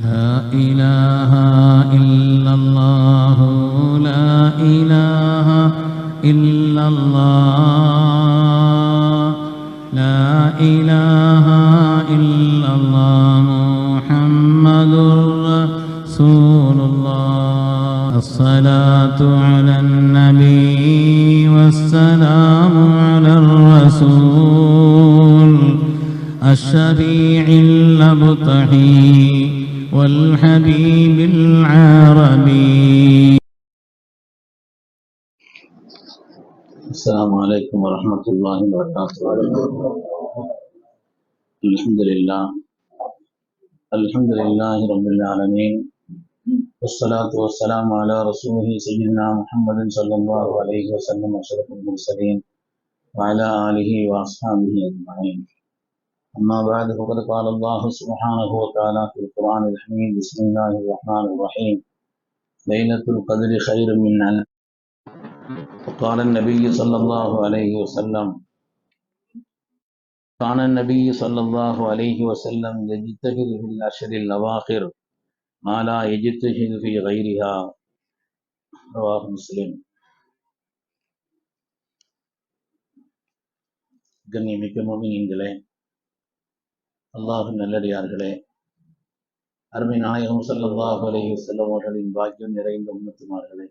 لا إله إلا الله. عليكم ورحمة الله وبركاته. الحمد لله. الحمد لله رب العالمين. والصلاة والسلام على رسوله سيدنا محمد صلى الله عليه وسلم أشرف المرسلين وعلى آله وأصحابه أجمعين. أما بعد فقد قال الله سبحانه وتعالى في القرآن الحميد بسم الله الرحمن الرحيم. ليلة القدر خير من ألف. وقال النبي صلى الله عليه وسلم كان النبي صلى الله عليه وسلم يجتهد في الأشهر الأواخر ما لا يجتهد في غيرها رواه مسلم கண்ணியமிக்க மோமினீங்களே அல்லாஹ் நல்லடியார்களே அருமை நாயகம் ஸல்லல்லாஹு அலைஹி வஸல்லம் அவர்களின் பாக்கியம் நிறைந்த உம்மத்துமார்களே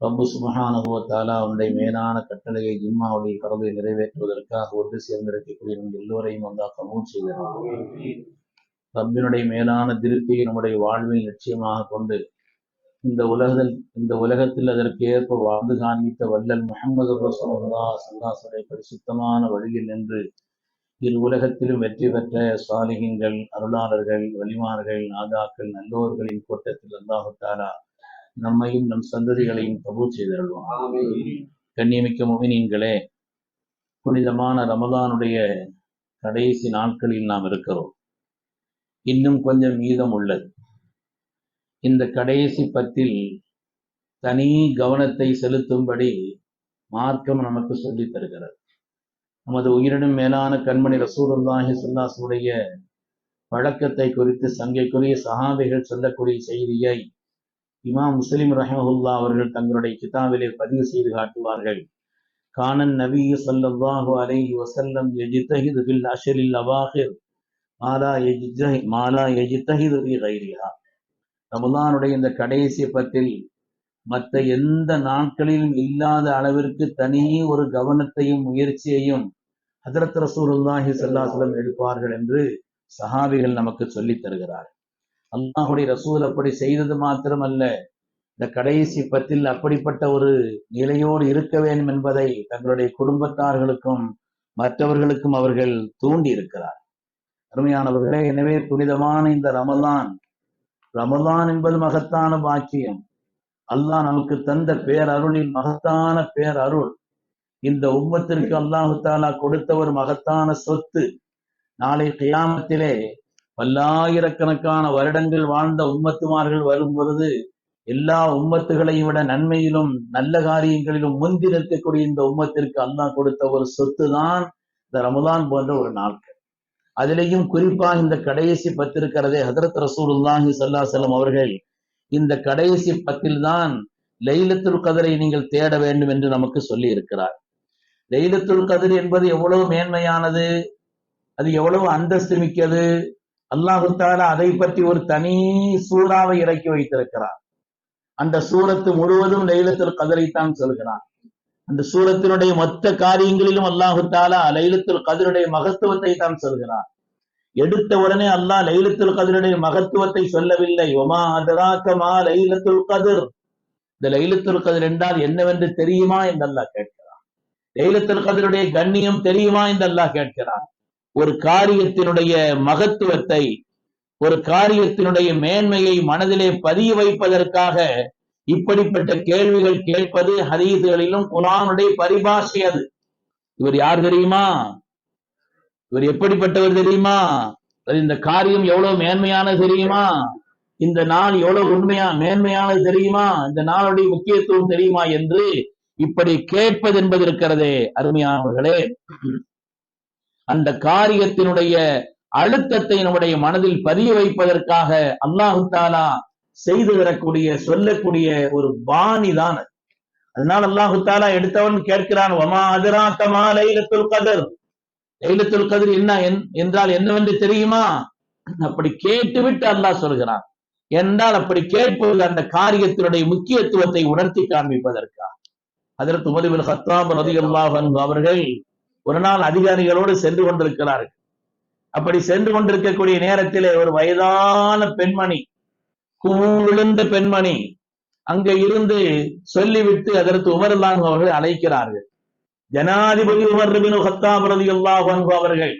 ரப்பு சுபஹானஹு அவனுடைய மேலான கட்டளையை ஜிம்மாவுடைய கடலை நிறைவேற்றுவதற்காக ஒன்று சேர்ந்திருக்கக்கூடிய நம் எல்லோரையும் வந்தா கபூல் செய்கிறார் ரப்பினுடைய மேலான திருப்தியை நம்முடைய வாழ்வில் நிச்சயமாக கொண்டு இந்த உலகத்தில் இந்த உலகத்தில் அதற்கு ஏற்ப வாழ்ந்து காண்பித்த வல்லல் முகமது ரசூலுல்லாஹ் சல்லாசுடைய பரிசுத்தமான வழியில் நின்று இரு உலகத்திலும் வெற்றி பெற்ற சாலிகங்கள் அருளாளர்கள் வலிமார்கள் நாதாக்கள் நல்லோர்களின் கூட்டத்தில் அல்லாஹு நம்மையும் நம் சந்ததிகளையும் கபூல் செய்தருள்வான் கண்ணியமிக்க முமினீன்களே புனிதமான ரமதானுடைய கடைசி நாட்களில் நாம் இருக்கிறோம். இன்னும் கொஞ்சம் மீதம் உள்ளது. இந்த கடைசி பத்தில் தனி கவனத்தை செலுத்தும்படி மார்க்கம் நமக்கு சொல்லித் தருகிறது. நமது உயிரினும் மேலான கண்மணி ரசூலுல்லாஹி சுல்லாசுடைய பழக்கத்தை குறித்து சங்கைக்குரிய சஹாபிகள் சொல்லக்கூடிய செய்தியை இமாம் முஸ்லிம் ரஹமஹுல்லா அவர்கள் தங்களுடைய கிதாபிலே பதிவு செய்து காட்டுவார்கள். கானன் நபி சல்லாஹு அலைஹி வசல்லம் எஜித்தஹிது பில் அஷரில் அவாஹிர் மாலா யஜ்தஹி மாலா எஜித்தஹிது பி கைரிஹா. ரமலானுடைய இந்த கடைசி பத்தில் மற்ற எந்த நாட்களிலும் இல்லாத அளவிற்கு தனி ஒரு கவனத்தையும் முயற்சியையும் ஹதரத் ரசூலுல்லாஹி சல்லாஹலம் எடுப்பார்கள் என்று சஹாபிகள் நமக்கு சொல்லித் தருகிறார்கள். அல்லாஹுடைய ரசூல் அப்படி செய்தது மாத்திரமல்ல. இந்த கடைசி பத்தில் அப்படிப்பட்ட ஒரு நிலையோடு இருக்க வேண்டும் என்பதை தங்களுடைய குடும்பத்தார்களுக்கும் மற்றவர்களுக்கும் அவர்கள் தூண்டி இருக்கிறார் அருமையானவர்களே எனவே புனிதமான இந்த ரமலான் ரமலான் என்பது மகத்தான பாக்கியம். அல்லாஹ் நமக்கு தந்த பேரருளின் மகத்தான பேரருள். இந்த உம்மத்திற்கு அல்லாஹு தாலா கொடுத்த ஒரு மகத்தான சொத்து. நாளை கியாமத்திலே பல்லாயிரக்கணக்கான வருடங்கள் வாழ்ந்த உம்மத்துமார்கள் வரும் பொழுது எல்லா உம்மத்துகளையும் விட நன்மையிலும் நல்ல காரியங்களிலும் முந்தி நிற்கக்கூடிய இந்த உம்மத்திற்கு அல்லாஹ் கொடுத்த ஒரு சொத்து தான் இந்த ரமதான் போன்ற ஒரு நாட்கள். அதிலேயும் குறிப்பாக இந்த கடைசி பத்திருக்கிறதே ஹதரத் ரசூலுல்லாஹி சல்லா செல்லம் அவர்கள் இந்த கடைசி பத்தில் தான் லைலத்துல் கதரை நீங்கள் தேட வேண்டும் என்று நமக்கு சொல்லி இருக்கிறார் லைலத்துல் கதிர் என்பது எவ்வளவு மேன்மையானது அது எவ்வளவு அந்தஸ்து மிக்கது அல்லாஹு தாலா அதை பற்றி ஒரு தனி சூறாவை இறக்கி வைத்திருக்கிறார். அந்த சூரத்து முழுவதும் லைலத்தில் கதிரைத்தான் சொல்கிறான். அந்த சூரத்தினுடைய மொத்த காரியங்களிலும் அல்லாஹு தாலா லைலத்தில் கதிருடைய மகத்துவத்தை தான் சொல்கிறான். எடுத்த உடனே அல்லாஹ் லைலத்துல் கதிருடைய மகத்துவத்தை சொல்லவில்லை. ஒமா அதராக்கமா லைலத்துல் கதிர்? இந்த லைலத்துல் கதிர் என்றால் என்னவென்று தெரியுமா என்று அல்லாஹ் கேட்கிறான். லைலத்துல் கதிருடைய கண்ணியம் தெரியுமா என்று அல்லாஹ் கேட்கிறான். ஒரு காரியத்தினுடைய மகத்துவத்தை ஒரு காரியத்தினுடைய மேன்மையை மனதிலே பதிய வைப்பதற்காக இப்படிப்பட்ட கேள்விகள் கேட்பது ஹதீதுகளிலும் குரானுடைய பரிபாஷை அது. இவர் யார் தெரியுமா? இவர் எப்படிப்பட்டவர் தெரியுமா? இந்த காரியம் எவ்வளவு மேன்மையானது தெரியுமா? இந்த நாள் எவ்வளவு உண்மையா மேன்மையானது தெரியுமா? இந்த நாளுடைய முக்கியத்துவம் தெரியுமா என்று இப்படி கேட்பது என்பது இருக்கிறதே அருமையானவர்களே. அந்த காரியத்தினுடைய அழுத்தத்தை நம்முடைய மனதில் பதிய வைப்பதற்காக அல்லாஹு தாலா செய்து வரக்கூடிய சொல்லக்கூடிய ஒரு பாணி தான் அது. அதனால் அல்லாஹு தாலா எடுத்தவன் கேட்கிறான் வமா அதிராத்தமா லைலத்துல் கதர்? லைலத்துல் கதிர் என்ன என்- என்றால் என்னவென்று தெரியுமா? அப்படி கேட்டுவிட்டு அல்லாஹ் சொல்கிறான். என்றால் அப்படி கேட்பது அந்த காரியத்தினுடைய முக்கியத்துவத்தை உணர்த்தி காண்பிப்பதற்கா? அதற்கு முதலில் ஹத்தாம் ரதியல்லாஹு அன்ஹு அவர்கள் ஒரு நாள் அதிகாரிகளோடு சென்று கொண்டிருக்கிறார்கள். அப்படி சென்று கொண்டிருக்கக்கூடிய நேரத்திலே ஒரு வயதான பெண்மணி கூழுந்த பெண்மணி அங்க இருந்து சொல்லிவிட்டு அதற்கு உமர்லாங் அவர்கள் அழைக்கிறார்கள். ஜனாதிபதி உமர் பிரதி ஹத்தாம் அவர்கள்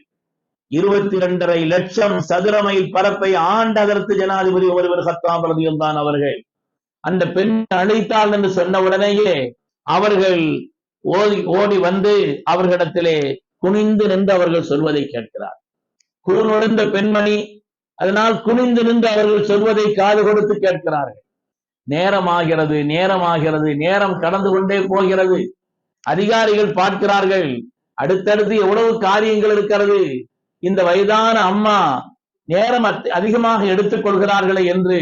இருபத்தி இரண்டரை லட்சம் சதுர மைல் பரப்பை ஆண்ட அதற்கு ஜனாதிபதி உமர் ஹத்தாம் ஹத்தாம் தான் அவர்கள் அந்த பெண் அழைத்தாள் என்று சொன்ன உடனேயே அவர்கள் ஓடி ஓடி வந்து அவர்களிடத்திலே குனிந்து நின்று அவர்கள் சொல்வதை கேட்கிறார். குறுநுழைந்த பெண்மணி அதனால் குனிந்து நின்று அவர்கள் சொல்வதை காது கொடுத்து கேட்கிறார்கள். நேரமாகிறது நேரமாகிறது நேரம் கடந்து கொண்டே போகிறது. அதிகாரிகள் பார்க்கிறார்கள் அடுத்தடுத்து எவ்வளவு காரியங்கள் இருக்கிறது. இந்த வயதான அம்மா நேரம் அதிகமாக எடுத்துக் கொள்கிறார்களே என்று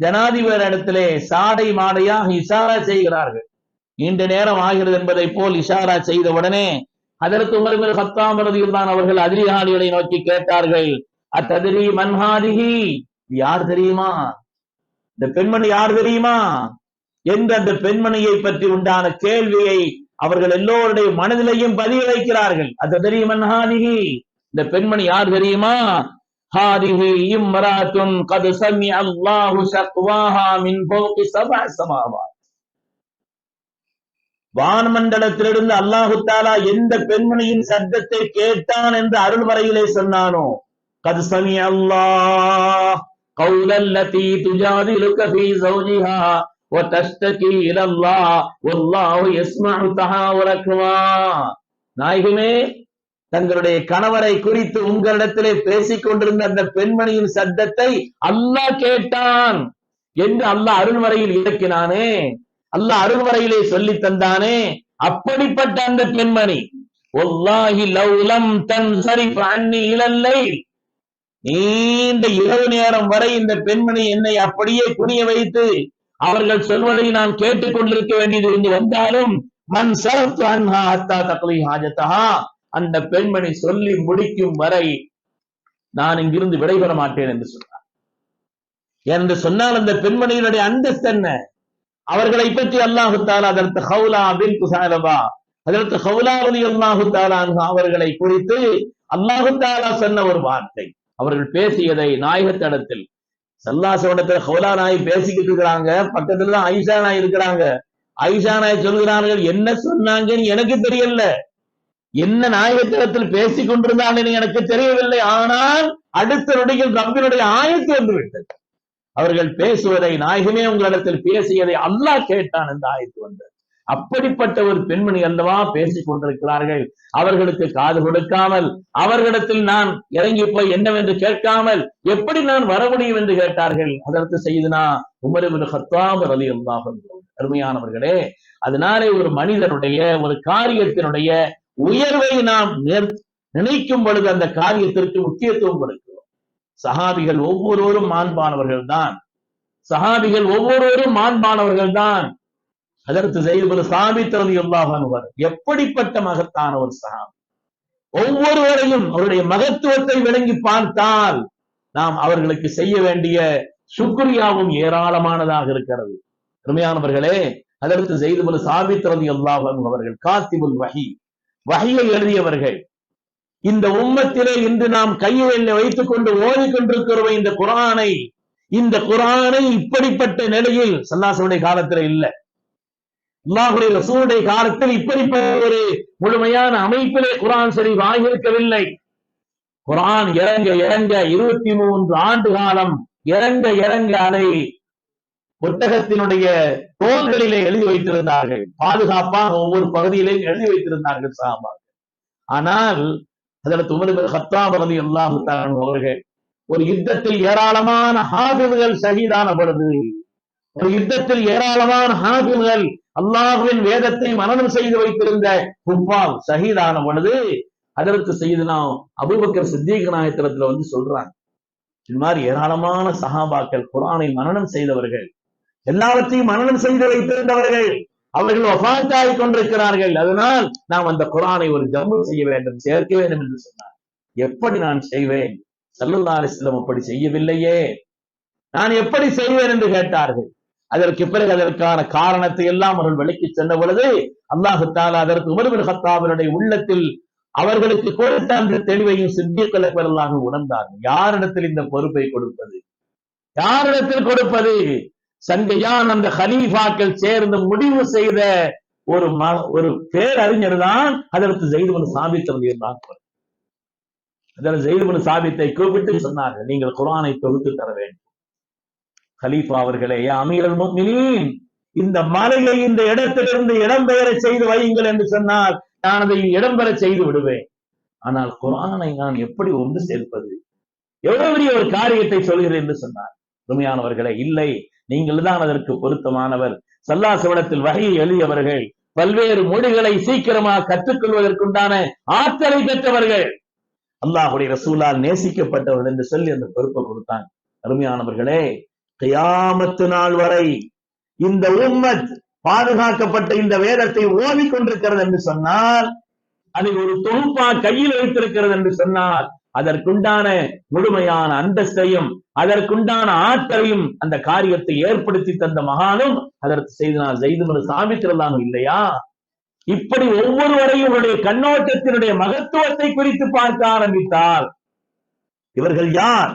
ஜனாதிபதி இடத்திலே சாடை மாடையாக இசாரா செய்கிறார்கள். நீண்ட நேரம் ஆகிறது என்பதை போல் இஷாரா செய்த உடனே அதற்கு உமர் ஹத்தாம் தான் அவர்கள் அதிகாரிகளை நோக்கி கேட்டார்கள் அத்ததிரி மன்ஹாதிகி யார் தெரியுமா? இந்த பெண்மணி யார் தெரியுமா? என்று அந்த பெண்மணியை பற்றி உண்டான கேள்வியை அவர்கள் எல்லோருடைய மனதிலையும் பதிய வைக்கிறார்கள். அத்ததிரி மன்ஹாதிகி இந்த பெண்மணி யார் தெரியுமா? ஹாதிகி இம்ராத்துன் கது சமி அல்லாஹு சக்வாஹா மின் போக்கி சபா சமாவாத். வானமண்டலத்திலிருந்து அல்லாஹு தாலா எந்த பெண்மணியின் சத்தத்தை கேட்டான் என்று அருள் வரையிலே சொன்னானோ? கது சமி அல்லாஹ் கௌலல்லதி துஜாதிலுக்க ஃபீ சௌஜிஹா வதஸ்தகி இலல்லா வல்லாஹு தஹா தஹாவுரக்குமா நாயகமே தங்களுடைய கணவரை குறித்து உங்களிடத்திலே பேசிக் கொண்டிருந்த அந்த பெண்மணியின் சத்தத்தை அல்லாஹ் கேட்டான் என்று அல்லாஹ் அருள்வரையில் இறக்கினானே. அல்ல அருள்வரையிலே சொல்லி தந்தானே. அப்படிப்பட்ட அந்த பெண்மணி. நீண்ட இரவு நேரம் வரை இந்த பெண்மணி என்னை அப்படியே குனிய வைத்து அவர்கள் சொல்வதை நான் கேட்டுக் கொண்டிருக்க வேண்டியது இருந்து வந்தாலும் மண் சரத்து அன்ஹா அத்தா தக்லி ஹாஜத்தஹா. அந்த பெண்மணி சொல்லி முடிக்கும் வரை நான் இங்கிருந்து விடைபெற மாட்டேன் என்று சொன்னார் என்று சொன்னால் அந்த பெண்மணியினுடைய அந்தஸ்து என்ன? அவர்களை பற்றி அல்லாஹு தாலா அதற்கு ஹவுலா பின் குசாலபா அதற்கு ஹவுலா அலி அல்லாஹு தாலா அவர்களை குறித்து அல்லாஹு தாலா சொன்ன ஒரு வார்த்தை. அவர்கள் பேசியதை நாயகத்திடத்தில் சல்லாசவனத்துல ஹவுலா நாய் பேசிக்கிட்டு இருக்கிறாங்க. பக்கத்துல தான் ஐஷா நாய் இருக்கிறாங்க. ஐஷா நாய் சொல்கிறார்கள் என்ன சொன்னாங்கன்னு எனக்கு தெரியல. என்ன நாயகத்திடத்தில் பேசிக் கொண்டிருந்தாங்கன்னு எனக்கு தெரியவில்லை. ஆனால் அடுத்த நொடியில் ரப்பினுடைய ஆயத்து வந்து விட்டது அவர்கள் பேசுவதை நாயகமே உங்களிடத்தில் பேசியதை அல்லாஹ் கேட்டான் இந்த ஆயத்து வந்தது. அப்படிப்பட்ட ஒரு பெண்மணி அல்லவா பேசிக் கொண்டிருக்கிறார்கள்? அவர்களுக்கு காது கொடுக்காமல் அவர்களிடத்தில் நான் இறங்கி போய் என்னவென்று கேட்காமல் எப்படி நான் வர முடியும் என்று கேட்டார்கள்? அதற்கு செய்தனா உமரபின் ஹத்தாமர் அலி அல்லாஹும் அருமையானவர்களே அதனாலே ஒரு மனிதனுடைய ஒரு காரியத்தினுடைய உயர்வை நாம் நினைக்கும் பொழுது அந்த காரியத்திற்கு முக்கியத்துவம் கொடுக்கும். சஹாபிகள் ஒவ்வொருவரும் மாண்பானவர்கள் தான் சஹாபிகள் ஒவ்வொருவரும் மாண்பானவர்கள் தான் அதற்கு செய்து சாபித் ரதி எப்படிப்பட்ட மகத்தான ஒரு சகாபி ஒவ்வொருவரையும் அவருடைய மகத்துவத்தை விளங்கி பார்த்தால் நாம் அவர்களுக்கு செய்ய வேண்டிய சுக்ரியாவும் ஏராளமானதாக இருக்கிறது. அருமையானவர்களே அதற்கு செய்து சாபித் ரதி அவர்கள் காத்திபுல் வகி வகையை எழுதியவர்கள் இந்த உம்மத்திலே இன்று நாம் கையில் வைத்துக் கொண்டு ஓடிக்கொண்டிருக்கிறோம் இந்த குரானை. இந்த குரானை இப்படிப்பட்ட நிலையில் சல்லாசனுடைய காலத்துல இல்லை. அல்லாஹுடைய ரசூனுடைய காலத்தில் இப்படிப்பட்ட ஒரு முழுமையான அமைப்பிலே குரான் சரி வாங்கியிருக்கவில்லை குரான் இறங்க இறங்க இருபத்தி மூன்று ஆண்டு காலம் இறங்க இறங்க அதை புத்தகத்தினுடைய தோள்களிலே எழுதி வைத்திருந்தார்கள். பாதுகாப்பாக ஒவ்வொரு பகுதியிலையும் எழுதி வைத்திருந்தார்கள் சாமான் ஆனால் அதில் துமரு ஹத்தாம் ரதி அல்லாஹு அவர்கள் ஒரு யுத்தத்தில் ஏராளமான ஹாபில்கள் ஷஹீதான பொழுது ஒரு யுத்தத்தில் ஏராளமான ஹாபில்கள் அல்லாஹுவின் வேதத்தை மரணம் செய்து வைத்திருந்த குப்பால் ஷஹீதான பொழுது அதற்கு செய்துனா அபுபக்கர் சித்திக நாயத்திரத்துல வந்து சொல்றாங்க. இது மாதிரி ஏராளமான சஹாபாக்கள் குரானை மரணம் செய்தவர்கள் எல்லாவற்றையும் மரணம் செய்து வைத்திருந்தவர்கள் அவர்கள் வஃபாத்தாய் கொண்டிருக்கிறார்கள். அதனால் நாம் அந்த குரானை ஒரு ஜம்மு செய்ய வேண்டும் சேர்க்க வேண்டும் என்று சொன்னார். எப்படி நான் செய்வேன்? சல்லுல்லா அலிஸ்லம் அப்படி செய்யவில்லையே. நான் எப்படி செய்வேன் என்று கேட்டார்கள். அதற்கு பிறகு அதற்கான காரணத்தை எல்லாம் அவர்கள் விளக்கி சென்ற பொழுது அல்லாஹு தாலா அதற்கு உமர்பின் ஹத்தாவினுடைய உள்ளத்தில் அவர்களுக்கு கொடுத்த அந்த தெளிவையும் சித்தியக்கலப்பெல்லாம் உணர்ந்தார்கள். யாரிடத்தில் இந்த பொறுப்பை கொடுப்பது? யாரிடத்தில் கொடுப்பது? சண்டையான் அந்த ஹலீஃபாக்கள் சேர்ந்து முடிவு செய்த ஒரு ஒரு பேரறிஞர் தான் அதற்கு ஜெயிதுபன் சாபித்தவன் இருந்தான் அதில் ஜெயிதுபன் சாபித்தை கூப்பிட்டு சொன்னார்கள் நீங்கள் குரானை தொகுத்து தர வேண்டும். ஹலீஃபா அவர்களே அமீரல் முக்மினின் இந்த மலையை இந்த இடத்திலிருந்து இடம்பெயர செய்து வையுங்கள் என்று சொன்னால் நான் அதை இடம்பெற செய்து விடுவேன். ஆனால் குரானை நான் எப்படி ஒன்று சேர்ப்பது? எவ்வளவு பெரிய ஒரு காரியத்தை சொல்கிறேன் என்று சொன்னார். உண்மையானவர்களே இல்லை நீங்கள் தான் அதற்கு பொருத்தமானவர். சல்லாசவனத்தில் வகையை எழுதியவர்கள் பல்வேறு மொழிகளை சீக்கிரமாக கற்றுக்கொள்வதற்குண்டான ஆற்றலை பெற்றவர்கள். அல்லாஹுடைய ரசூலால் நேசிக்கப்பட்டவர்கள் என்று சொல்லி அந்த பொறுப்பை கொடுத்தாங்க அருமையானவர்களே கையாமத்து நாள் வரை இந்த உம்மத் பாதுகாக்கப்பட்ட இந்த வேதத்தை ஓதிக் கொண்டிருக்கிறது என்று சொன்னால் அதை ஒரு தொகுப்பா கையில் வைத்திருக்கிறது என்று சொன்னால் அதற்குண்டான முழுமையான அந்தஸ்தையும் அதற்குண்டான ஆற்றலையும் அந்த காரியத்தை ஏற்படுத்தி தந்த மகானும் அதற்கு செய்தனால் செய்து சாமித்திரதானும் இல்லையா? இப்படி ஒவ்வொருவரையும் இவருடைய கண்ணோட்டத்தினுடைய மகத்துவத்தை குறித்து பார்க்க ஆரம்பித்தார் இவர்கள் யார்?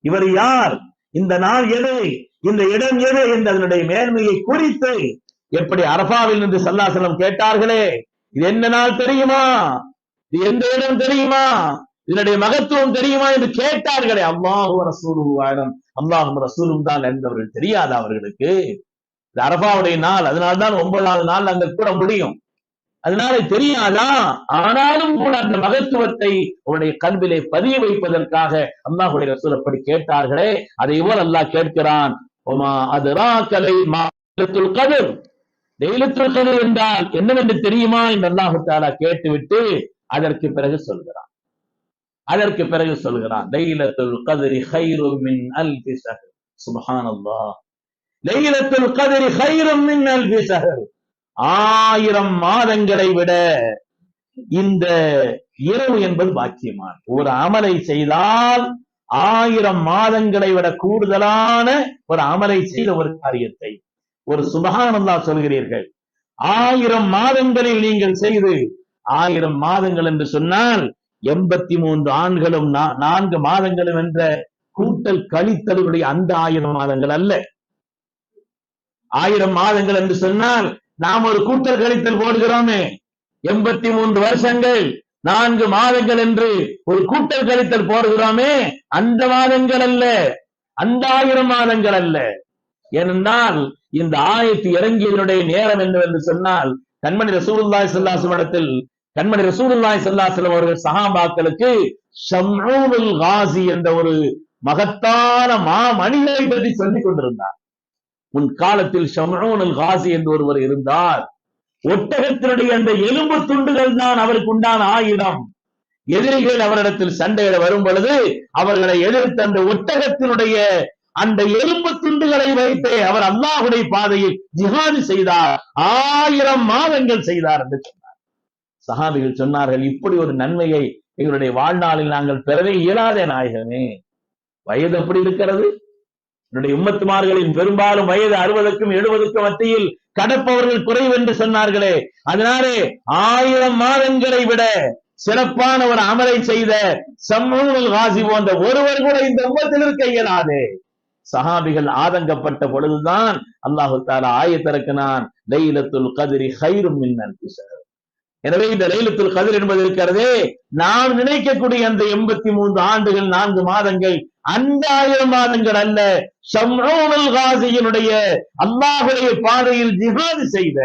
இவர் யார்? இந்த நாள் எது? இந்த இடம் எது? என்று அதனுடைய மேன்மையை குறித்து எப்படி அரபாவில் நின்று சல்லாசலம் கேட்டார்களே? இது என்ன நாள் தெரியுமா? இது எந்த இடம் தெரியுமா? இதனுடைய மகத்துவம் தெரியுமா என்று கேட்டார்களே. அல்லாஹு ரசூலும் அல்லாஹும் ரசூலும் தான் என்றவர்கள் தெரியாது அவர்களுக்கு? இது அரபாவுடைய நாள் அதனால்தான் ஒன்பதாவது நாள் அங்க கூட முடியும். அதனால தெரியாதா? ஆனாலும் கூட அந்த மகத்துவத்தை உன்னுடைய கல்விலே பதிய வைப்பதற்காக அல்லாஹுடைய ரசூல் அப்படி கேட்டார்களே. அதை போல் அல்லாஹ் கேட்கிறான். ஒமா அதுரா கலை மாலத்துல் கதிர்? தெய்லத்துள் கதிர் என்றால் என்னவென்று தெரியுமா? என்று அல்லாஹு தாலா கேட்டுவிட்டு அதற்கு பிறகு சொல்கிறான். அதற்கு பிறகு சொல்கிறான் லைலத்துல் கதிரி ஹைரும் மின் அல்ஃபி ஷஹர் சுப்ஹானல்லாஹ். லைலத்துல் கதிரி ஹைரும் மின் அல்ஃபி ஷஹர் ஆயிரம் மாதங்களை விட இந்த இரவு என்பது பாக்கியமான ஒரு அமலை செய்தால் ஆயிரம் மாதங்களை விட கூடுதலான ஒரு அமலை செய்த ஒரு காரியத்தை ஒரு சுபகானந்தா சொல்கிறீர்கள். ஆயிரம் மாதங்களில் நீங்கள் செய்து ஆயிரம் மாதங்கள் என்று சொன்னால் எண்பத்தி மூன்று ஆண்களும் நா- நான்கு மாதங்களும் என்ற கூட்டல் கழித்தலுடைய அந்த ஆயிரம் மாதங்கள் அல்ல. ஆயிரம் மாதங்கள் என்று சொன்னால் நாம் ஒரு கூட்டல் கழித்தல் போடுகிறோமே. எண்பத்தி மூன்று வருஷங்கள் நான்கு மாதங்கள் என்று ஒரு கூட்டல் கழித்தல் போடுகிறோமே. அந்த மாதங்கள் அல்ல அந்த ஆயிரம் மாதங்கள் அல்ல. ஏனென்றால் இந்த ஆயத்து இறங்கியதனுடைய நேரம் என்னவென்று சொன்னால் கண்மணி ரசூலுல்லாஹி ஸல்லல்லாஹு மடத்தில் கண்மணி ரசூலுல்லாய் சல்லா செல்லம் அவர்கள் சஹாபாக்களுக்கு ஷம்ஊனுல் காசி என்ற ஒரு மகத்தான மா பற்றி சொல்லிக் கொண்டிருந்தார். உன் காலத்தில் ஷம்ஊனுல் காசி என்று ஒருவர் இருந்தார். ஒட்டகத்தினுடைய அந்த எலும்பு துண்டுகள் தான் அவருக்கு உண்டான ஆயுதம். எதிரிகள் அவரிடத்தில் சண்டையிட வரும் பொழுது அவர்களை எதிர்த்து அந்த ஒட்டகத்தினுடைய அந்த எலும்பு துண்டுகளை வைத்தே அவர் அல்லாஹுடைய பாதையில் ஜிஹாது செய்தார். ஆயிரம் மாதங்கள் செய்தார் என்று சஹாபிகள் சொன்னார்கள் இப்படி ஒரு நன்மையை எங்களுடைய வாழ்நாளில் நாங்கள் பெறவே இயலாத நாயகமே. வயது எப்படி இருக்கிறது? என்னுடைய உம்மத்துமார்களின் பெரும்பாலும் வயது அறுபதுக்கும் எழுபதுக்கும் மத்தியில் கடப்பவர்கள் குறைவு என்று சொன்னார்களே. அதனாலே ஆயிரம் மாதங்களை விட சிறப்பான ஒரு அமலை செய்த சம்மூல் வாசி போன்ற ஒருவர் கூட இந்த உம்மத்தில் இருக்க இயலாதே. சஹாபிகள் ஆதங்கப்பட்ட பொழுதுதான் அல்லாஹு தாலா ஆயத்திறக்கினான் லைலத்துல் கதிரி ஹைரும் மின்னல் எனவே இந்த லைலத்துல் கதிர் என்பது இருக்கிறதே. நாம் நினைக்கக்கூடிய அந்த எண்பத்தி மூன்று ஆண்டுகள் நான்கு மாதங்கள் அந்த ஆயிரம் மாதங்கள் அல்ல. ஷம்ஊனுல் காசியினுடைய அல்லாஹுடைய பாதையில் ஜிஹாது செய்த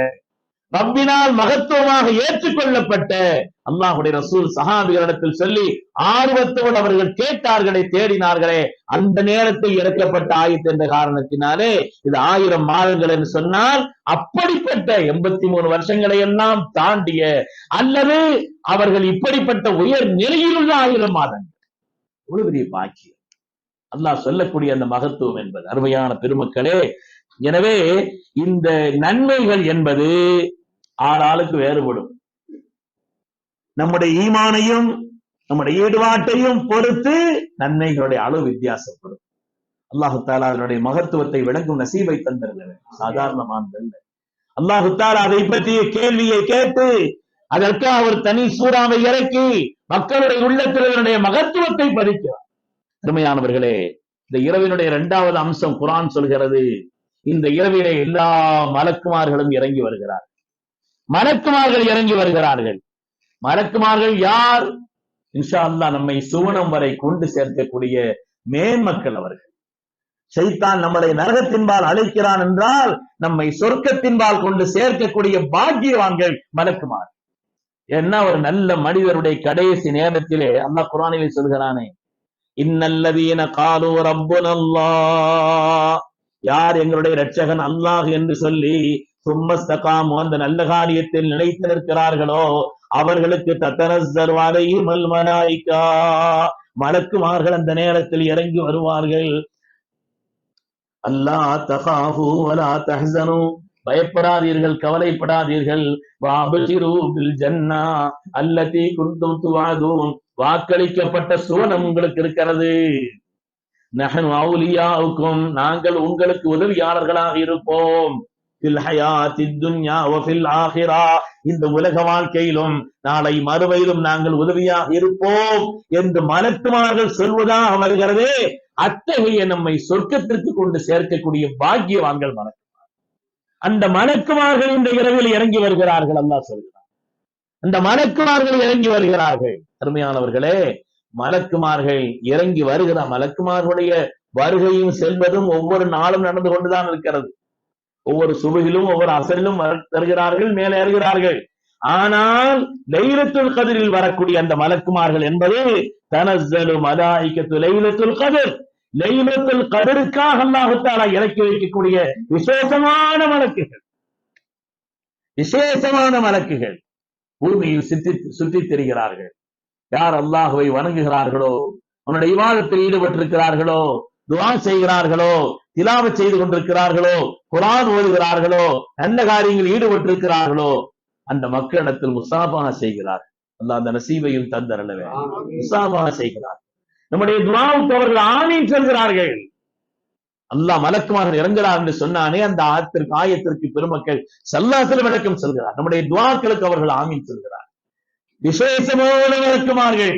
ரப்பினால் மகத்துவமாக ஏற்றுக்கொள்ளப்பட்ட அல்லாஹுடைய ரசூல் சஹாபிகளிடத்தில் சொல்லி ஆர்வத்தோடு அவர்கள் கேட்டார்களே தேடினார்களே. அந்த நேரத்தில் இறக்கப்பட்ட ஆயத்து என்ற காரணத்தினாலே இது ஆயிரம் மாதங்கள் என்று சொன்னால் அப்படிப்பட்ட எண்பத்தி மூணு வருஷங்களை எல்லாம் தாண்டிய அல்லது அவர்கள் இப்படிப்பட்ட உயர் நிலையில் உள்ள ஆயிரம் மாதங்கள். எவ்வளவு பெரிய பாக்கியம். அல்லாஹ் சொல்லக்கூடிய அந்த மகத்துவம் என்பது அருமையான பெருமக்களே எனவே இந்த நன்மைகள் என்பது ஆளாளுக்கு வேறுபடும். நம்முடைய ஈமானையும் நம்முடைய ஈடுபாட்டையும் பொறுத்து நன்மைகளுடைய அளவு வித்தியாசப்படும். அல்லாஹு தாலா அதனுடைய மகத்துவத்தை விளங்கும் நசீவை தந்திருந்தது சாதாரணமானதல்ல அல்லாஹு தாலா அதை பற்றிய கேள்வியை கேட்டு அதற்காக ஒரு தனி சூறாவை இறக்கி மக்களுடைய உள்ளத்தில் இதனுடைய மகத்துவத்தை பதிக்கிறார் அருமையானவர்களே இந்த இரவினுடைய இரண்டாவது அம்சம் குரான் சொல்கிறது. இந்த இரவிலே எல்லா மலக்குமார்களும் இறங்கி வருகிறார்கள் மலக்குமார்கள் இறங்கி வருகிறார்கள். மலக்குமார்கள் யார்? இன்ஷா அல்லாஹ் நம்மை சுவனம் வரை கொண்டு சேர்க்கக்கூடிய மேன்மக்கள் அவர்கள். சைத்தான் நம்மளை நரகத்தின்பால் அழைக்கிறான் என்றால் நம்மை சொர்க்கத்தின்பால் கொண்டு சேர்க்கக்கூடிய பாக்கியவான்கள் மலக்குமார். என்ன ஒரு நல்ல மனிதருடைய கடைசி நேரத்திலே அல்லா குரானிலே சொல்கிறானே இன்னல்லதீன காலு ரப்புனல்லாஹ் யார் எங்களுடைய ரட்சகன் அல்லாஹ் என்று சொல்லி சும்மஸ்தகாமோ அந்த நல்ல காரியத்தில் நிலைத்து நிற்கிறார்களோ அவர்களுக்கு தத்தனஸ்தர் வரையும் மலக்குமார்கள் அந்த நேரத்தில் இறங்கி வருவார்கள். அல்லா தகாஹு அலா தஹனு பயப்படாதீர்கள் கவலைப்படாதீர்கள். வாபஷிரு ஜன்னா அல்லத்தி குந்தும் துவாதும். வாக்களிக்கப்பட்ட சுவனம் உங்களுக்கு இருக்கிறது. நஹனு அவுலியாவுக்கும் நாங்கள் உங்களுக்கு உதவியாளர்களாக இருப்போம். இந்த உலக வாழ்க்கையிலும் நாளை மறுமையிலும் நாங்கள் உதவியாக இருப்போம் என்று மலக்குமார்கள் சொல்வதாக வருகிறதே. அத்தகைய நம்மை சொர்க்கத்திற்கு கொண்டு சேர்க்கக்கூடிய பாக்கியவான்கள் மலக்குமார் அந்த மலக்குமார்கள் இந்த இரவில் இறங்கி வருகிறார்கள் அல்லா சொல்கிறார் அந்த மலக்குமார்கள் இறங்கி வருகிறார்கள். அருமையானவர்களே மலக்குமார்கள் இறங்கி வருகிற. மலக்குமார்களுடைய வருகையும் செல்வதும் ஒவ்வொரு நாளும் நடந்து கொண்டுதான் இருக்கிறது. ஒவ்வொரு சுபகிலும் ஒவ்வொரு அசலிலும் வருகிறார்கள் மேலே ஏறுகிறார்கள். ஆனால் லைலத்துல் கதிரில் வரக்கூடிய அந்த மலக்குமார்கள் என்பது தனசலு மலாயிக்கத்து லைலத்துல் கதிர். லைலத்துல் கதிருக்காக அல்லாஹுத்தாலா இறக்கி வைக்கக்கூடிய விசேஷமான மலக்குகள். விசேஷமான மலக்குகள். பூமியில் சுத்தி சுற்றித் திரிகிறார்கள். யார் அல்லாஹுவை வணங்குகிறார்களோ அவனுடைய விவாதத்தில் ஈடுபட்டிருக்கிறார்களோ துவா செய்கிறார்களோ திலாவத் செய்து கொண்டிருக்கிறார்களோ குரான் ஓதுகிறார்களோ நல்ல காரியங்களில் ஈடுபட்டிருக்கிறார்களோ அந்த மக்களிடத்தில் முசாபா செய்கிறார். அல்லாஹ் அந்த நசீபையும் தந்தரலவே. முசாபா செய்கிறார். நம்முடைய துவாவுக்கு அவர்கள் ஆமீன் சொல்கிறார்கள். அல்லாஹ் மலக்குமாக இறங்குகிறார் என்று சொன்னானே அந்த ஆயத்திற்கு ஆயத்திற்கு பெருமக்கள் சல்லாசில விளக்கம் சொல்கிறார். நம்முடைய துவாக்களுக்கு அவர்கள் ஆமீன் சொல்கிறார். விசேஷமான மலக்குமார்கள்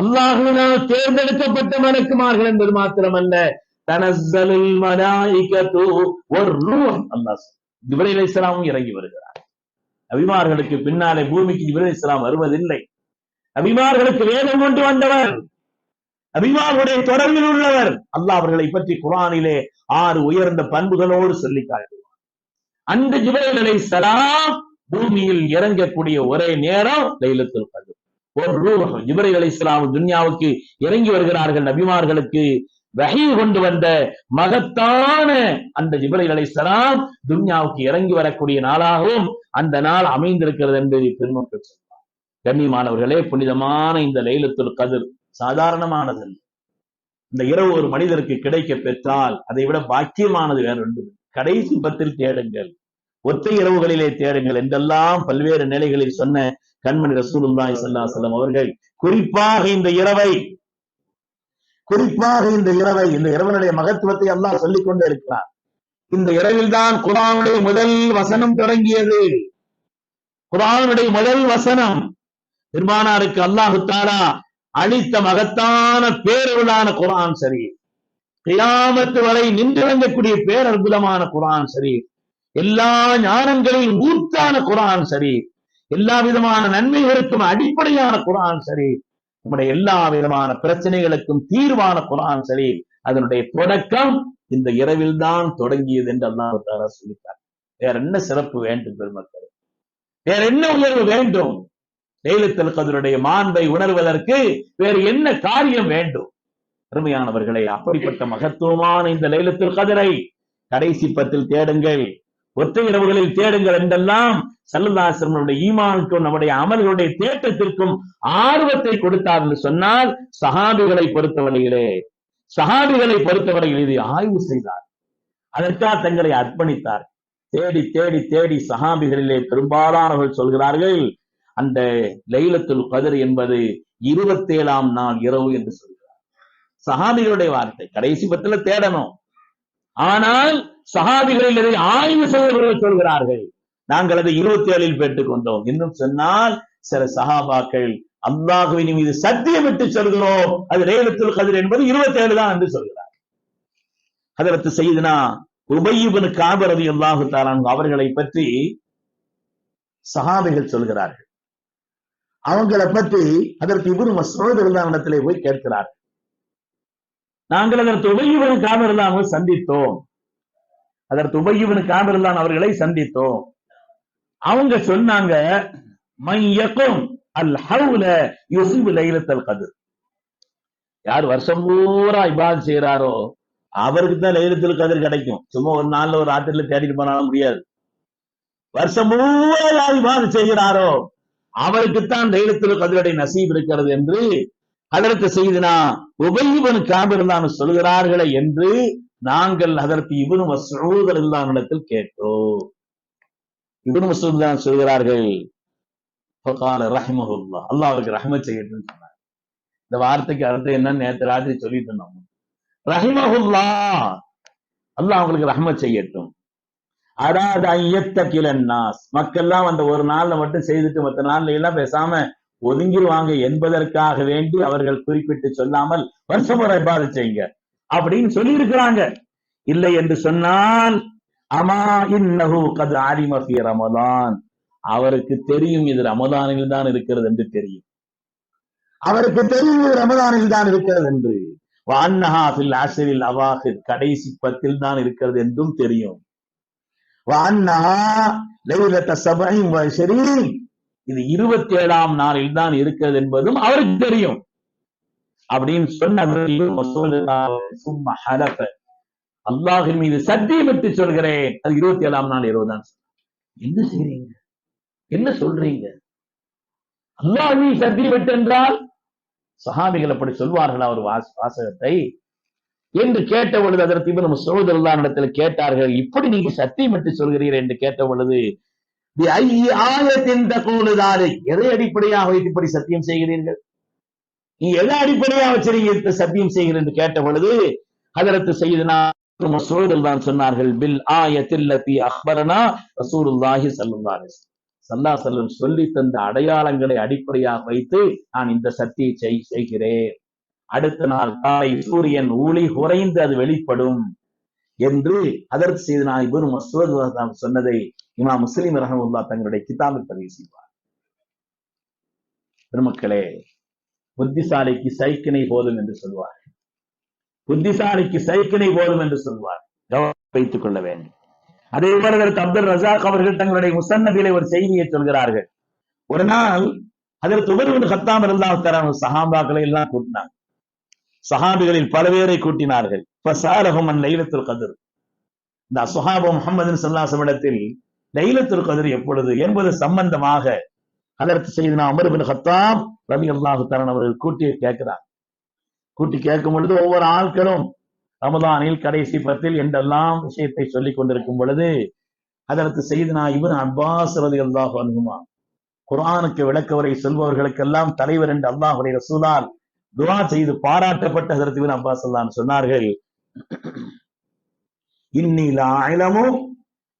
அல்லாஹுவினால் தேர்ந்தெடுக்கப்பட்ட மலக்குமார்கள் என்பது மாத்திரமல்ல. தனஸ்ஸலுல் ஒரு வர்ரூஹ் அல்லாஹ் ஜிப்ரீல் அலைஹிஸ்ஸலாமும் இறங்கி வருகிறார். நபிமார்களுக்கு பின்னாலே பூமிக்கு ஜிப்ரீல் அலைஹிஸ்ஸலாம் வருவதில்லை. நபிமார்களுக்கு வேதம் கொண்டு வந்தவர். நபிமார்களுடைய தொடர்பில் உள்ளவர். அல்லாஹ் அவர்களை பற்றி குரானிலே ஆறு உயர்ந்த பண்புகளோடு சொல்லி காட்டுவார். அந்த ஜிப்ரீல் அலைஹிஸ்ஸலாம் பூமியில் இறங்கக்கூடிய ஒரே நேரம் லைலத்தில் கதிர் ஒரு ரூஹ் ஜிப்ரீல் இஸ்லாம் துன்யாவுக்கு இறங்கி வருகிறார்கள் நபிமார்களுக்கு வகை கொண்டு வந்த மகத்தான அந்த ஜிப்ரீல் அலைஹிஸ்ஸலாம் துன்யாவுக்கு இறங்கி வரக்கூடிய நாளாகவும் அந்த நாள் அமைந்திருக்கிறது என்பதை பெருமக்கள் சொல்வார் கண்ணியமானவர்களே புனிதமான இந்த லைலத்துள் கதிர் சாதாரணமானதல்ல இந்த இரவு ஒரு மனிதருக்கு கிடைக்க பெற்றால் அதை விட பாக்கியமானது வேற ஒன்று கடைசி பத்தில் தேடுங்கள். ஒற்றை இரவுகளிலே தேடுங்கள் என்றெல்லாம் பல்வேறு நிலைகளில் சொன்ன கண்மணி ரசூலுல்லாய் ஸல்லல்லாஹு அவர்கள் குறிப்பாக இந்த இரவை குறிப்பாக இந்த இரவை இந்த இரவனுடைய மகத்துவத்தை எல்லாம் சொல்லிக் கொண்டே இருக்கிறார் இந்த இரவில் தான் குரானுடைய முதல் வசனம் தொடங்கியது. குரானுடைய முதல் வசனம் பெருமானாருக்கு அல்லாஹு தாலா அளித்த மகத்தான பேரருளான குரான் சரி கியாமத்து வரை நின்றிறங்கக்கூடிய பேரற்புதமான குரான் சரி எல்லா ஞானங்களையும் ஊர்த்தான குரான் சரி. எல்லா விதமான நன்மைகளுக்கும் அடிப்படையான குரான் சரி. நம்முடைய எல்லா விதமான பிரச்சனைகளுக்கும் தீர்வான குரான் சரி. அதனுடைய தொடக்கம் இந்த இரவில் தான் தொடங்கியது என்று அல்லாஹ் சொல்லிட்டார் வேற என்ன சிறப்பு வேண்டும் பெருமக்கள்? வேற என்ன உயர்வு வேண்டும்? லைலத்துல் கதருடைய மாண்பை உணர்வதற்கு வேறு என்ன காரியம் வேண்டும்? அருமையானவர்களே அப்படிப்பட்ட மகத்துவமான இந்த லைலத்தில் கதிரை கடைசி பத்தில் தேடுங்கள். ஒற்றை இரவுகளில் தேடுங்கள் என்றெல்லாம் சல்லல்லாசனுடைய ஈமானுக்கும் நம்முடைய அமல்களுடைய தேட்டத்திற்கும் ஆர்வத்தை கொடுத்தார் என்று சொன்னால் சகாபிகளை பொறுத்தவரையிலே சகாபிகளை பொறுத்தவரையில் இதை ஆய்வு செய்தார். அதற்காக தங்களை அர்ப்பணித்தார். தேடி தேடி தேடி சகாபிகளிலே பெரும்பாலானவர்கள் சொல்கிறார்கள் அந்த லைலத்துல் கதிர் என்பது இருபத்தேழாம் நாள் இரவு என்று சொல்கிறார். சகாபிகளுடைய வார்த்தை கடைசி பத்துல தேடணும். ஆனால் சகாபிகளில் இதை ஆய்வு செய்தவர்கள் சொல்கிறார்கள். நாங்கள் அதை இருபத்தி ஏழில் பெற்றுக் கொண்டோம். இன்னும் சொன்னால் சில சகாபாக்கள் அல்லாஹுவின் மீது சத்தியம் விட்டு சொல்கிறோம். அது லைலத்துல் கதிர் என்பது இருபத்தி ஏழு தான் என்று சொல்கிறார். அதற்கு செய்தனா உபயிபனு காபரதி அல்லாஹு தாரான் அவர்களை பற்றி சகாபிகள் சொல்கிறார்கள். அவங்களை பற்றி அதற்கு இவரு மசோதர் இடத்திலே போய் கேட்கிறார் நாங்கள் அதற்கு உபயிபனு காபரதான் சந்தித்தோம். அதற்கு உபயிபனு காபரதான் அவர்களை சந்தித்தோம். அவங்க சொன்னாங்க மையக்கும் அல் ஹவுல யுசுபு லைலத்தல் கதிர். யார் வருஷம் பூரா இபாத் செய்யறாரோ அவருக்கு தான் லைலத்தில் கதிர் கிடைக்கும். சும்மா ஒரு நாள்ல ஒரு ராத்திரில தேடிட்டு போனாலும் முடியாது. வருஷம் பூரா யார் இபாத் செய்கிறாரோ அவருக்குத்தான் லைலத்தில் கதிரடை நசீப் இருக்கிறது என்று அதற்கு செய்தினா உபயிபன் காபிருந்தான் சொல்கிறார்களே என்று நாங்கள் அதற்கு இவனு மசூதர் இல்லாமிடத்தில் கேட்டோம். இவனு மசூத் தான் சொல்கிறார்கள் ரஹிமஹுல்லா. அல்லாஹ் அவருக்கு ரஹ்ம செய்யட்டும் சொன்னார். இந்த வார்த்தைக்கு அர்த்தம் என்னன்னு நேற்று ராத்திரி சொல்லிட்டு இருந்தோம். ரஹிமஹுல்லா. அல்லாஹ் அவங்களுக்கு ரஹ்ம செய்யட்டும். அடாத ஐயத்த கிளன்னாஸ் மக்கள்லாம் அந்த ஒரு நாள்ல மட்டும் செய்துட்டு மற்ற நாள்ல எல்லாம் பேசாம ஒதுங்கிடுவாங்க என்பதற்காக வேண்டி அவர்கள் குறிப்பிட்டு சொல்லாமல் வருஷம் ஒரு இபாத செய்யுங்க. அப்படின்னு சொல்லி இருக்கிறாங்க இல்லை என்று சொன்னால் அமா இன்னஹு கது ஆலிமஃபி ரமதான் அவருக்கு தெரியும் இது ரமதானில் தான் இருக்கிறது என்று தெரியும். அவருக்கு தெரியும் இது ரமதானில் தான் இருக்கிறது என்று. வான்னஹாஃபில் ஆசிரில் அவாஹு கடைசி பத்தில் தான் இருக்கிறது என்றும் தெரியும். வான்னஹா லைலத்த சபையும் வஷரீன் இது இருபத்தி ஏழாம் நாளில் தான் இருக்கிறது என்பதும் அவருக்கு தெரியும். அப்படின்னு சொன்ன அல்லாஹின் மீது சத்தியமிட்டு சொல்கிறேன். அது இருபத்தி ஏழாம் நாள் இரவு தான். என்ன செய்றீங்க? என்ன சொல்றீங்க? அல்லாஹ் நீ சத்தியமிட்டு என்றால் சஹாபிகள் அப்படி சொல்வார்கள் அவர் வாச வாசகத்தை? என்று கேட்ட பொழுது அதற்கு இப்ப நம்ம சோதரல்லான் இடத்துல கேட்டார்கள் இப்படி நீங்க சத்தியமிட்டு சொல்கிறீர்கள் என்று கேட்ட பொழுது எதை அடிப்படையாக வைத்து இப்படி சத்தியம் செய்கிறீர்கள்? நீ எதை அடிப்படையாக வச்சிருக்க சத்தியம் செய்கிறேன் என்று கேட்ட பொழுது அதற்கு செய்தனா மசூதல் தான் சொன்னார்கள் பில் ஆயத்தில்லத்தி அக்பரனா ரசூலுல்லாஹி சல்லுல்லாஹி சல்லா செல்லம் சொல்லி தந்த அடையாளங்களை அடிப்படையாக வைத்து நான் இந்த சக்தியை செய் செய்கிறேன். அடுத்த நாள் காலை சூரியன் ஊழி குறைந்து அது வெளிப்படும் என்று அதற்கு செய்து நான் இவரு மசூத் சொன்னதை இமா முஸ்லிம் ரஹமுல்லா தங்களுடைய கிதாபில் பதிவு செய்வார். பெருமக்களே புத்திசாலிக்கு சைக்கினை போதும் என்று சொல்வார் புத்திசாலிக்கு சைக்கிணை போதும் என்று சொல்வார் வைத்துக் கொள்ள வேண்டும். அதே போல அப்துல் ரசாக் அவர்கள் தங்களுடைய முசன்னபிலே ஒரு செய்தியை சொல்கிறார்கள். ஒரு நாள் அதில் உபரிவன் ஹத்தாம் இருந்தால் சஹாபாக்களை எல்லாம் கூட்டினாங்க. சஹாபிகளில் பல பேரை கூட்டினார்கள். ஃபசாலஹும் அன் கதிர். இந்த அசுஹாபு முகமது சல்லாசமிடத்தில் லைலத்துல் கதிர் எப்பொழுது? என்பது சம்பந்தமாக அதற்கு செய்து அமர் பின் ஹத்தாம் ரவி அல்லாஹு தரன் அவர்கள் கூட்டி கேட்கிறார். கூட்டி கேட்கும் பொழுது ஒவ்வொரு ஆட்களும் ரமதானில் கடைசி பத்தில் என்றெல்லாம் விஷயத்தை சொல்லிக் கொண்டிருக்கும் பொழுது அதற்கு செய்து இவன் அப்பாஸ் ரதி அல்லாஹ் அனுகுமா குரானுக்கு விளக்கவரை சொல்பவர்களுக்கெல்லாம் தலைவர் என்று அல்லாஹுடைய ரசூலால் துவா செய்து பாராட்டப்பட்ட அதற்கு இவன் அப்பாஸ் அல்லான்னு சொன்னார்கள். இன்னில ஆயிலமும்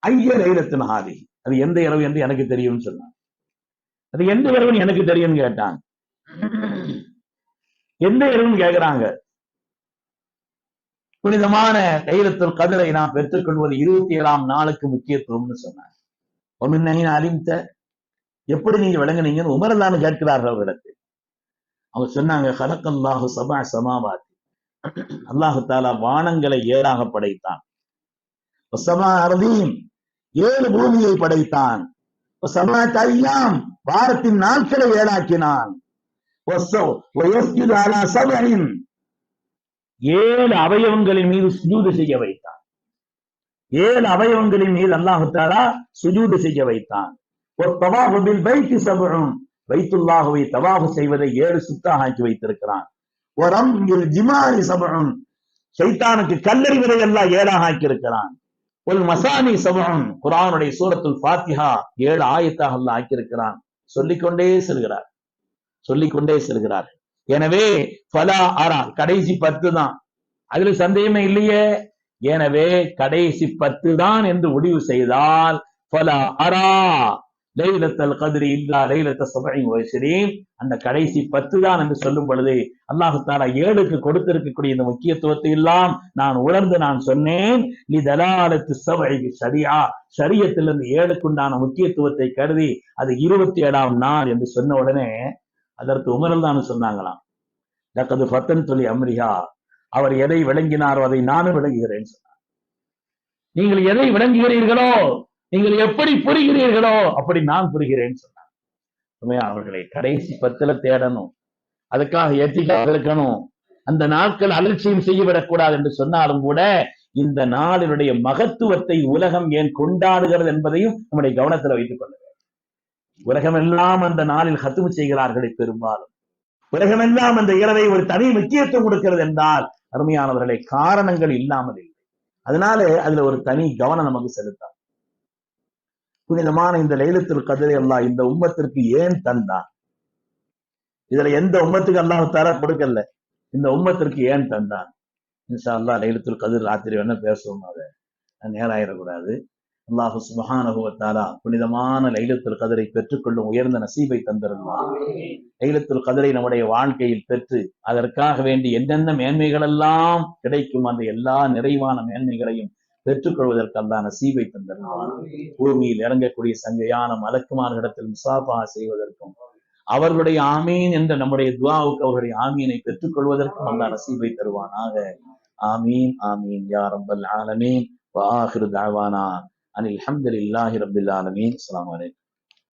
ஐய லைலத்தின் ஆதி அது எந்த இரவு என்று எனக்கு தெரியும்னு சொன்னான். அது எந்த இரவுன்னு எனக்கு தெரியும்னு கேட்டான். எந்த இரவுன்னு கேட்கிறாங்க புனிதமான தைலத்தில் கதிரை நாம் பெற்றுக்கொள்வது இருபத்தி ஏழாம் நாளுக்கு முக்கியத்துவம்னு சொன்னாங்க ஒமின் அறிந்த எப்படி நீங்க விளங்குனீங்கன்னு உமரல்லான்னு கேட்கிறார்கள் அவரிடத்தில் அவங்க சொன்னாங்க கலக்கல்லாஹு சபா சமாவாதி. அல்லாஹு தாலா வானங்களை ஏழாக படைத்தான். சமா ஏழு பூமியை படைத்தான். வாரத்தின் நாட்களை ஏழாக்கினான். ஏழு அவயவங்களின் மீது சுஜூது செய்ய வைத்தான். ஏழு அவயவங்களின் மீது அல்லாஹாரா சுஜூது செய்ய வைத்தான். ஒரு தவாஃபு பில் பைத்தி சபும் வைத்துல்லாஹுவை செய்வதை ஏழு சுத்தாக ஆக்கி வைத்திருக்கிறான். ஒரு அம்பில் ஜிமாரி சபரும் சைத்தானுக்கு கல்லறிவதை எல்லாம் ஏழாக ஆக்கியிருக்கிறான். ஒரு மசானி சமூகம் குரானுடைய சூரத்துல் ஃபாத்திஹா ஏழு ஆயத்தாக அல்லாஹ் ஆக்கியிருக்கிறான். சொல்லிக்கொண்டே செல்கிறார். சொல்லிக்கொண்டே செல்கிறார். எனவே பலா அரா கடைசி பத்து தான். அதுல சந்தேகமே இல்லையே. எனவே கடைசி பத்து தான் என்று முடிவு செய்தால் பலா அரா. லைலத்தல் கதிரி இல்லா லைலத்த சபை வயசுரீன் அந்த கடைசி பத்து தான் என்று சொல்லும் பொழுது அல்லாஹு தாலா ஏழுக்கு கொடுத்திருக்கக்கூடிய இந்த முக்கியத்துவத்தை எல்லாம் நான் உணர்ந்து நான் சொன்னேன். நீ தலாலத்து சபை சரியா? சரியத்திலிருந்து ஏழுக்குண்டான முக்கியத்துவத்தை கருதி அது இருபத்தி ஏழாம் நாள் என்று சொன்ன உடனே அதற்கு உமரல் தான் சொன்னாங்களாம். லக்கது ஃபத்தன் அம்ரிகா அவர் எதை விளங்கினாரோ அதை நானும் விளங்குகிறேன் சொன்னார். நீங்கள் எதை விளங்குகிறீர்களோ நீங்கள் எப்படி புரிகிறீர்களோ அப்படி நான் புரிகிறேன் சொன்னார். உண்மையா அவர்களை கடைசி பத்துல தேடணும். அதுக்காக எத்திக்காக இருக்கணும். அந்த நாட்கள் அலட்சியம் செய்யவிடக்கூடாது என்று சொன்னாலும் கூட இந்த நாளினுடைய மகத்துவத்தை உலகம் ஏன் கொண்டாடுகிறது என்பதையும் நம்முடைய கவனத்தில் வைத்துக் கொள்ள உலகம் உலகமெல்லாம் அந்த நாளில் ஹத்துமு செய்கிறார்களே பெரும்பாலும். உலகமெல்லாம் அந்த இரவை ஒரு தனி முக்கியத்துவம் கொடுக்கிறது என்றால் அருமையானவர்களை காரணங்கள் இல்லாமல் இல்லை. அதனால அதுல ஒரு தனி கவனம் நமக்கு செலுத்தாம் புனிதமான இந்த லைலத்தில் கதிரை அல்லாஹ் இந்த உம்மத்திற்கு ஏன் தந்தான்? இதுல எந்த உம்மத்துக்கு அல்லாஹ் தர கொடுக்கல? இந்த உம்மத்திற்கு ஏன் தந்தான்? இன்ஷா அல்லாஹ் லைலத்தில் கதிர் ராத்திரி வேணா பேசுவோம் அதை. நேராயிடக்கூடாது அல்லாஹு சுபஹானுவத்தாலா புனிதமான லைலத்தில் கதிரை பெற்றுக்கொள்ளும் உயர்ந்த நசீபை தந்திருந்தான். லைலத்துல் கதிரை நம்முடைய வாழ்க்கையில் பெற்று அதற்காக வேண்டி என்னென்ன மேன்மைகள் எல்லாம் கிடைக்கும் அந்த எல்லா நிறைவான மேன்மைகளையும் பெற்றுக்கொள்வதற்கு அல்லாஹ் நசீபை தந்திருந்தான் பூமியில் இறங்கக்கூடிய சங்கையான மலக்குமார்களிடத்தில் முசாஃபா செய்வதற்கும் அவர்களுடைய ஆமீன் என்ற நம்முடைய துவாவுக்கு அவர்களுடைய ஆமீனை பெற்றுக்கொள்வதற்கும் அல்லாஹ் நசீபை தருவானாக. ஆமீன் ஆமீன். யா ரப்பல் ஆலமீன். வாஹிரு தாவானா அனில் அல்ஹம்துலில்லாஹி ரப்பில் ஆலமீன். அஸ்ஸலாமு அலைக்கும்.